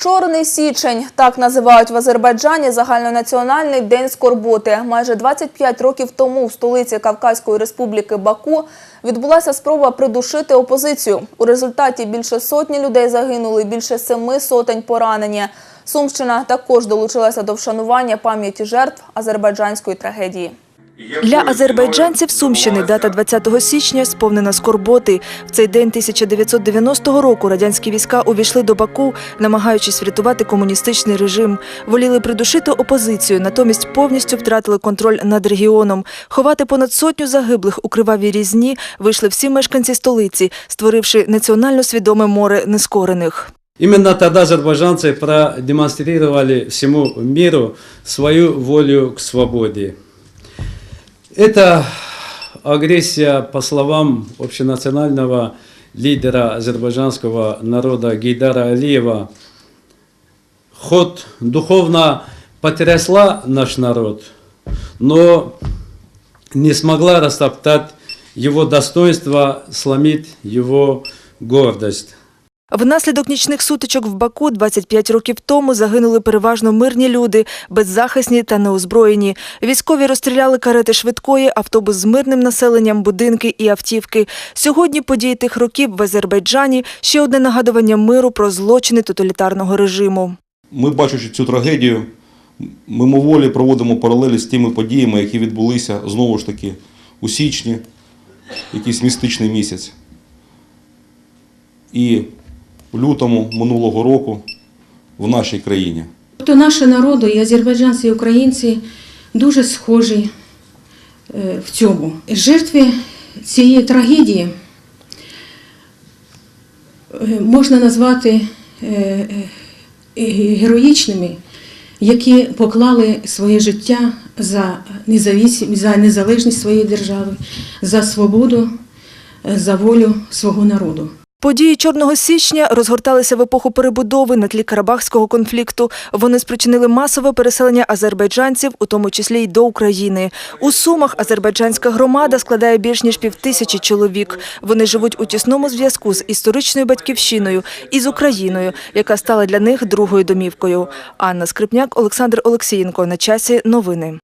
Чорний січень так називають в Азербайджані загальнонаціональний день скорботи. Майже 25 років тому в столиці Кавказької республіки Баку відбулася спроба придушити опозицію. У результаті більше сотні людей загинули, більше семи сотень поранені. Сумщина також долучилася до вшанування пам'яті жертв азербайджанської трагедії. Для азербайджанців Сумщини дата 20 січня сповнена скорботи. В цей день 1990 року радянські війська увійшли до Баку, намагаючись врятувати комуністичний режим. Воліли придушити опозицію, натомість повністю втратили контроль над регіоном. Ховати понад сотню загиблих у кривавій різні вийшли всі мешканці столиці, створивши національно свідоме море нескорених. Именно тогда азербайджанцы продемонстрировали всему миру свою волю к свободе. Эта агрессия, по словам общенационального лидера азербайджанского народа Гейдара Алиева, ход духовно потрясла наш народ, но не смогла растоптать его достоинство, сломить его гордость. Внаслідок нічних сутичок в Баку 25 років тому загинули переважно мирні люди, беззахисні та неозброєні. Військові розстріляли карети швидкої, автобус з мирним населенням, будинки і автівки. Сьогодні події тих років в Азербайджані ще одне нагадування миру про злочини тоталітарного режиму. Ми, бачачи цю трагедію, мимоволі проводимо паралелі з тими подіями, які відбулися знову ж таки у січні, якийсь містичний місяць. І в лютому минулого року в нашій країні. Тобто наші народи, і азербайджанці, і українці дуже схожі е, в цьому. Жертви цієї трагедії е, можна назвати е, героїчними, які поклали своє життя за за незалежність своєї держави, за свободу, за волю свого народу. Події Чорного січня розгорталися в епоху перебудови на тлі Карабахського конфлікту. Вони спричинили масове переселення азербайджанців, у тому числі й до України. У Сумах азербайджанська громада складає більш ніж півтисячі чоловік. Вони живуть у тісному зв'язку з історичною батьківщиною і з Україною, яка стала для них другою домівкою. Анна Скрипняк, Олександр Олексієнко. На часі новини.